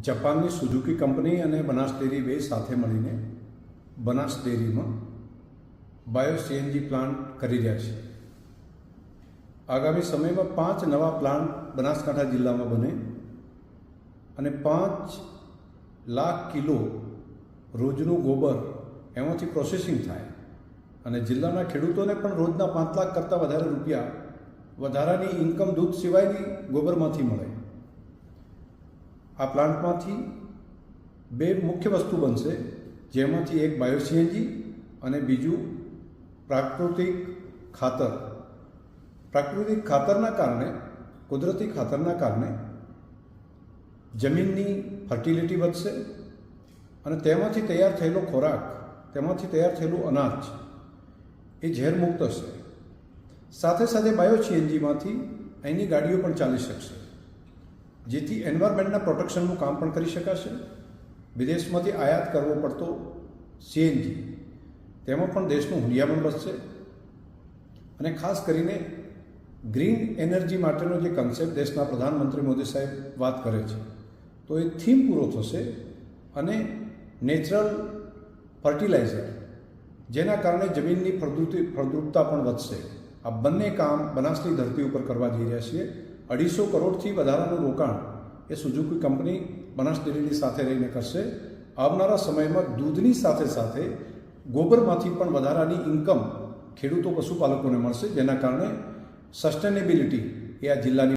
જાપાનની Suzuki company અને Banas dairy બે સાથે મળીને બનાસ ડેરીમાં બાયો સીએનજી પ્લાન્ટ કરી રહ્યા છે. આગામી સમયમાં પાંચ નવા પ્લાન્ટ બનાસકાંઠા જિલ્લામાં બને અને પાંચ લાખ કિલો રોજનું ગોબર એમાંથી પ્રોસેસિંગ થાય. અને જિલ્લાના ખેડૂતોને પણ રોજના પાંચ લાખ કરતાં વધારે રૂપિયા વધારાની ઇન્કમ દૂધ સિવાયની ગોબરમાંથી મળે. આ પ્લાન્ટમાંથી બે મુખ્ય વસ્તુ બનશે. જેમાંથી એક બાયોસીએનજી અને બીજું પ્રાકૃતિક ખાતર. પ્રાકૃતિક ખાતરના કારણે, કુદરતી ખાતરના કારણે જમીનની ફર્ટિલિટી વધશે અને તેમાંથી તૈયાર થયેલો ખોરાક, તેમાંથી તૈયાર થયેલું અનાજ એ ઝેરમુક્ત હશે. સાથે સાથે બાયોસીએનજીમાંથી અહીંની ગાડીઓ પણ ચાલી શકશે. જેથી એન્વાયરમેન્ટના પ્રોટેક્શનનું કામ પણ કરી શકાશે. વિદેશમાંથી આયાત કરવો પડતો સીએનજી તેમાં પણ દેશનું હુંડિયામણ બચશે અને ખાસ કરીને ગ્રીન એનર્જી માટેનો જે કન્સેપ્ટ દેશના પ્રધાનમંત્રી મોદી સાહેબ વાત કરે છે, તો એ થીમ પૂરો થશે અને નેચરલ ફર્ટિલાઇઝર જેના કારણે જમીનની ફળદ્રુતિ, ફળદ્રુપતા પણ વધશે. આ બંને કામ બનાસની ધરતી ઉપર કરવા જઈ રહ્યા છીએ. અઢીસો કરોડથી વધારાનું રોકાણ એ સુઝુકી કંપની બનાસ ડેરીની સાથે રહીને કરશે. આવનારા સમયમાં દૂધની સાથે સાથે ગોબરમાંથી પણ વધારાની ઇન્કમ ખેડૂતો પશુપાલકોને મળશે, જેના કારણે સસ્ટેનેબિલિટી એ આ જિલ્લાની